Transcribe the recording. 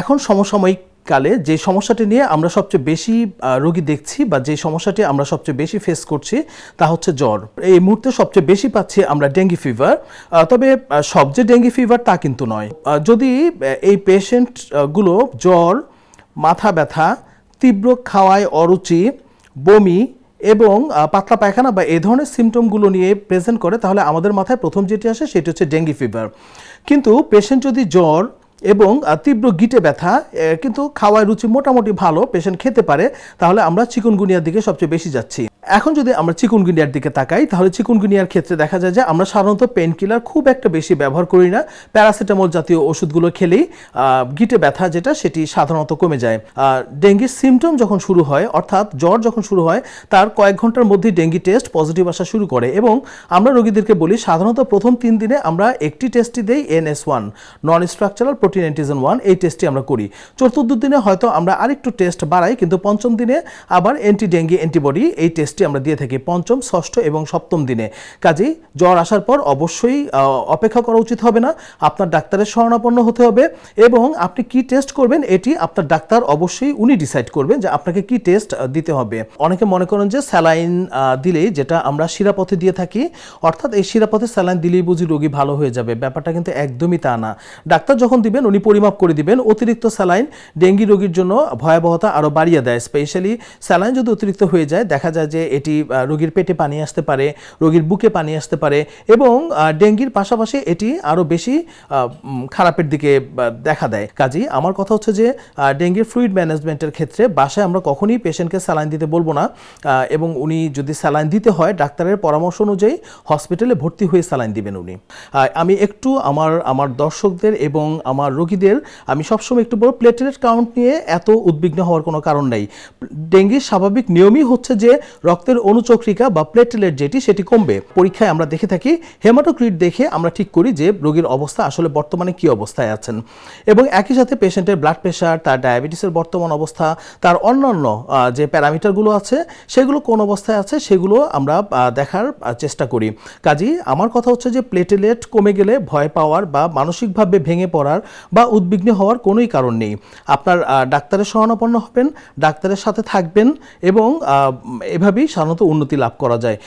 এখন সমসাময়িক কালে যে সমস্যাটি নিয়ে আমরা সবচেয়ে বেশি রোগী দেখছি বা যে সমস্যাটি আমরা সবচেয়ে বেশি ফেস করছি তা হচ্ছে জ্বর। এই মুহূর্তে সবচেয়ে বেশি পাচ্ছি আমরা ডেঙ্গি ফিভার তবে আহ, সব যে ডেঙ্গি ফিভার তা কিন্তু নয়। যদি এই পেশেন্টগুলো জ্বর মাথা ব্যথা তীব্র খাওয়ায় অরুচি বমি এবং পাতলা পায়খানা বা এই ধরনের সিমটমগুলো নিয়ে প্রেজেন্ট করে তাহলে আমাদের মাথায় প্রথম যেটি আসে সেটি হচ্ছে ডেঙ্গি ফিভার কিন্তু পেশেন্ট যদি জ্বর এবং তীব্র গিটে ব্যথা কিন্তু খাওয়ার রুচি মোটামুটি ভালো, পেশেন্ট খেতে পারে, তাহলে আমরা চিকুনগুনিয়ার দিকে সবচেয়ে বেশি যাচ্ছি। এখন যদি আমরা চিকুনগুনিয়ার দিকে তাকাই, তাহলে চিকুনগুনিয়ার ক্ষেত্রে দেখা যায় যে আমরা সাধারণত পেন কিলার খুব একটা বেশি ব্যবহার করি না। প্যারাসিটামল জাতীয় ওষুধগুলো খেলেই গিটে ব্যথা যেটা, সেটি সাধারণত কমে যায়। ডেঙ্গির সিমটম যখন শুরু হয়, অর্থাৎ জ্বর যখন শুরু হয়, তার কয়েক ঘণ্টার মধ্যে ডেঙ্গি টেস্ট পজিটিভ আসা শুরু করে এবং আমরা রোগীদেরকে বলি, সাধারণত প্রথম তিন দিনে আমরা একটি টেস্টই দেই NS one non structural protein antigen one এই টেস্টটি আমরা করি। চতুর্থ দিনে হয়তো আমরা আরেকটু টেস্ট বাড়াই, কিন্তু পঞ্চম দিনে আবার অ্যান্টি ডেঙ্গি অ্যান্টিবডি এই টেস্টটি আমরা দিয়ে থাকি পঞ্চম, ষষ্ঠ এবং সপ্তম দিনে। কাজেই জ্বর আসার পর অবশ্যই অপেক্ষা করা উচিত হবে না। আপনার ডাক্তারের শরণাপন্ন হতে হবে এবং আপনি কি টেস্ট করবেন এটি আপনার ডাক্তার অবশ্যই উনি ডিসাইড করবেন যে আপনাকে কি টেস্ট দিতে হবে। অনেকে মনে করেন যে স্যালাইন দিলেই যেটা আমরা শিরাপথে দিয়ে থাকি, অর্থাৎ এই শিরাপথে স্যালাইন দিলেই বুঝি রোগী ভালো হয়ে যাবে। ব্যাপারটা কিন্তু একদমই তা না। ডাক্তার যখন দিবেন, উনি পরিমাপ করে দিবেন। অতিরিক্ত স্যালাইন ডেঙ্গি রোগীর জন্য ভয়াবহতা আরও বাড়িয়ে দেয়। স্পেশালি স্যালাইন যদি অতিরিক্ত হয়ে যায়, দেখা যায় যে এটি রোগীর পেটে পানি আসতে পারে, রোগীর বুকে পানি আসতে পারে এবং ডেঙ্গির পাশাপাশি এটি আরও বেশি খারাপের দিকে দেখা দেয়। কাজেই আমার কথা হচ্ছে যে ডেঙ্গির ফ্লুইড ম্যানেজমেন্টের ক্ষেত্রে বাসায় আমরা কখনোই পেশেন্টকে স্যালাইন দিতে বলব না এবং উনি যদি স্যালাইন দিতে হয়, ডাক্তারের পরামর্শ অনুযায়ী হসপিটালে ভর্তি হয়ে স্যালাইন দিবেন উনি। আমি একটু আমার আমার দর্শকদের এবং আমার রোগীদের, আমি সবসময় একটু বড় প্লেটলেট কাউন্ট নিয়ে এত উদ্বিগ্ন হওয়ার কোনো কারণ নেই। ডেঙ্গির স্বাভাবিক নিয়মই হচ্ছে যে রক্তের অনুচক্রিকা বা প্লেটলেট যেটি, সেটি কমবে। পরীক্ষায় আমরা দেখে থাকি হেমাটোক্রিট দেখে আমরা ঠিক করি যে রোগীর অবস্থা আসলে বর্তমানে কি অবস্থায় আছেন। এবং একই সাথে পেশেন্টের ব্লাড প্রেশার তার ডায়াবেটিসের বর্তমান অবস্থা, তার অন্যান্য যে প্যারামিটারগুলো আছে, সেগুলো কোন অবস্থায় আছে, সেগুলো আমরা দেখার চেষ্টা করি। কাজেই আমার কথা হচ্ছে যে প্লেটেলেট কমে গেলে ভয় পাওয়ার বা মানসিকভাবে ভেঙে পড়ার বা উদ্বিগ্ন হওয়ার কোনোই কারণ নেই। আপনার ডাক্তারের শরণাপন্ন হবেন, ডাক্তারের সাথে থাকবেন এবং এভাবেই সাধারণত উন্নতি লাভ করা যায়।